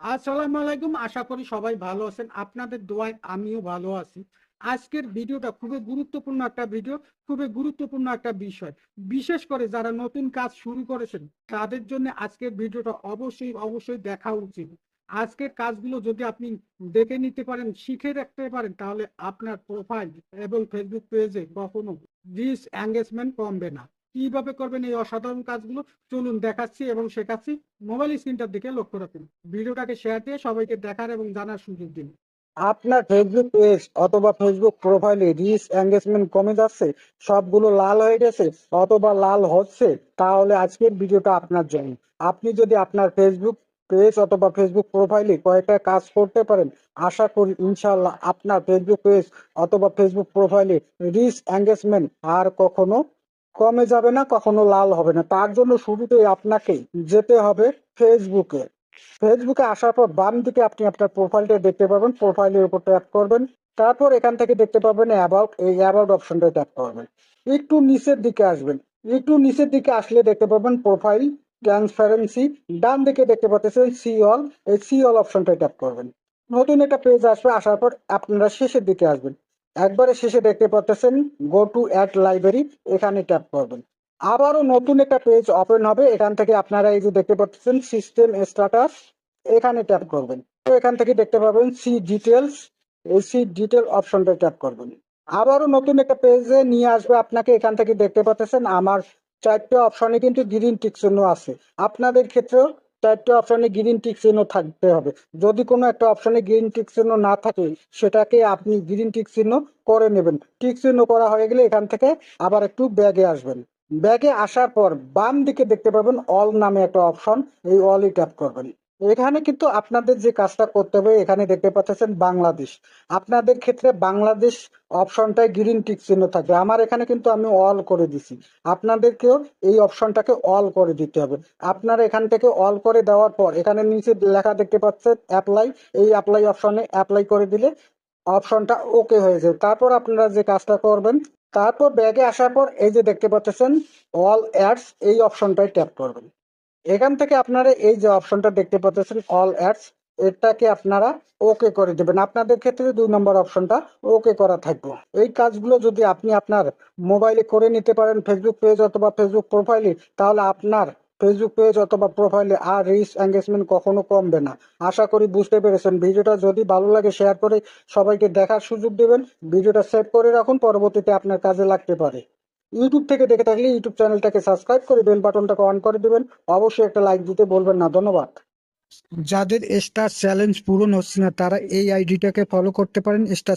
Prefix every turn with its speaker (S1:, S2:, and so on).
S1: আলাইকুম, আশা করি সবাই ভালো আছেন। আপনাদের দোয়ায় আমিও ভালো আছি। আজকের ভিডিওটা খুবই গুরুত্বপূর্ণ একটা ভিডিও, খুবই গুরুত্বপূর্ণ একটা বিষয়। বিশেষ করে যারা নতুন কাজ শুরু করেছেন, তাদের জন্য আজকের ভিডিওটা অবশ্যই অবশ্যই দেখা উচিত। আজকের কাজগুলো যদি আপনি দেখে নিতে পারেন, শিখে রাখতে পারেন, তাহলে আপনার প্রোফাইল এবং ফেসবুক পেজে কখনো রিস এঙ্গেজমেন্ট কমবে না। কীভাবে করবেন এই অসাধারণ কাজগুলো? চলুন দেখাচ্ছি এবং শেখাচ্ছি। মোবাইল স্ক্রিনটার দিকে লক্ষ্য রাখুন। ভিডিওটাকে শেয়ার দিয়ে সবাইকে দেখার এবং জানার সুযোগ দিন।
S2: আপনার ফেসবুক পেজ অথবা ফেসবুক প্রোফাইলে রিচ এঙ্গেজমেন্ট কমে যাচ্ছে, সবগুলো লাল হয়ে গেছে অথবা লাল হচ্ছে, তাহলে আজকের ভিডিওটা আপনার জন্য। আপনি যদি আপনার ফেসবুক পেজ অথবা ফেসবুক প্রোফাইলে কয়েকটা কাজ করতে পারেন, আশা করি ইনশাল্লাহ আপনার ফেসবুক পেজ অথবা ফেসবুক প্রোফাইলে রিচ এঙ্গেজমেন্ট আর কখনো কমে যাবে না, কখনো লাল হবে না। তার জন্য শুরুতেই আপনাকে যেতে হবে ফেসবুকে ফেসবুকে আসার পর বাম দিকে আপনি আপনার প্রোফাইলটা দেখতে পাবেন প্রোফাইলের উপর ট্যাপ করবেন। তারপর এখান থেকে দেখতে পাবেন অ্যাবাউট এই অ্যাবাউট অপশনটা ট্যাপ করবেন। একটু নিচের দিকে আসবেন। একটু নিচের দিকে আসলে দেখতে পাবেন প্রোফাইল ট্রান্সপারেন্সি ডান দিকে দেখতে পাচ্ছেন সি অল এই সি অল অপশনটা ট্যাপ করবেন। নতুন একটা পেজ আসবে, আসার পর আপনারা শেষের দিকে আসবেন। একবারে শেষে দেখতে পাচ্ছেন গো টু অ্যাড লাইব্রেরি এখানে ট্যাপ করবেন। আবারও নতুন একটা পেজ ওপেন হবে, এখান থেকে আপনারা এই যে দেখতে পাচ্ছেন সিস্টেম স্ট্যাটাস এখানে ট্যাপ করবেন। তো এখান থেকে দেখতে পাবেন সি ডিটেলস এই সি ডিটেল অপশনটা ট্যাপ করবেন। আবারও নতুন একটা পেজে নিয়ে আসবে আপনাকে, এখান থেকে দেখতে পাচ্ছেন, আমার চারটে অপশনে কিন্তু গ্রিন টিক চিহ্ন আছে। আপনাদের ক্ষেত্রেও চারটে এ গ্রিন টিক চিহ্ন থাকতে হবে। যদি কোনো একটা অপশনে গ্রিন টিক চিহ্ন না থাকে, সেটাকে আপনি গ্রিন টিক চিহ্ন করে নেবেন। টিক চিহ্ন করা হয়ে গেলে এখান থেকে আবার একটু ব্যাগে আসবেন। ব্যাগে আসার পর বাম দিকে দেখতে পাবেন অল নামে একটা অপশন এই অলই ট্যাপ করবেন। এখানে কিন্তু আপনাদের যে কাজটা করতে হবে, এখানে দেখতে পাচ্ছেন বাংলাদেশ। আপনাদের ক্ষেত্রে বাংলাদেশ অপশনটায় গ্রিন টিক চিহ্ন থাকবে। আমার এখানে কিন্তু আমি অল করে দিছি। আপনাদেরকেও এই অপশনটাকে অল করে দিতে হবে। আপনারা এখান থেকে অল করে দেওয়ার পর, এখানে নিচে লেখা দেখতে পাচ্ছেন অ্যাপ্লাই এই অ্যাপ্লাই অপশনে অ্যাপ্লাই করে দিলে অপশনটা ওকে হয়ে যাবে। তারপর আপনারা যে কাজটা করবেন, তারপর ব্যাগে আসার পর এই যে দেখতে পাচ্ছেন অল অ্যাডস এই অপশনটাই ট্যাপ করবেন। এখান থেকে আপনারা এই যে অপশনটা দেখতে পাচ্ছেন অল অ্যাডস এটাকে আপনারা ওকে করে দেবেন। আপনাদের ক্ষেত্রে দুই নম্বর অপশনটা ওকে করা থাকবে। এই কাজগুলো যদি আপনি আপনার মোবাইলে করে নিতে পারেন ফেসবুক পেজ অথবা ফেসবুক প্রোফাইলে তাহলে আপনার ফেসবুক পেজ অথবা প্রোফাইলে আর রিচ এঙ্গেজমেন্ট কখনো কমবে না। আশা করি বুঝতে পেরেছেন। ভিডিওটা যদি ভালো লাগে শেয়ার করে সবাইকে দেখার সুযোগ দেবেন। ভিডিওটা সেভ করে রাখুন। পরবর্তীতে আপনার কাজে লাগতে পারে। ইউটিউব থেকে দেখে থাকলে ইউটিউব চ্যানেলটাকে সাবস্ক্রাইব করে বেল বাটনটাকে অন করে দেবেন। অবশ্যই একটা লাইক দিতে বলবেন না। ধন্যবাদ।
S1: যাদের স্টার চ্যালেঞ্জ পূরণ হচ্ছে না, তারা এই আইডিটাকে ফলো করতে পারেন। স্টার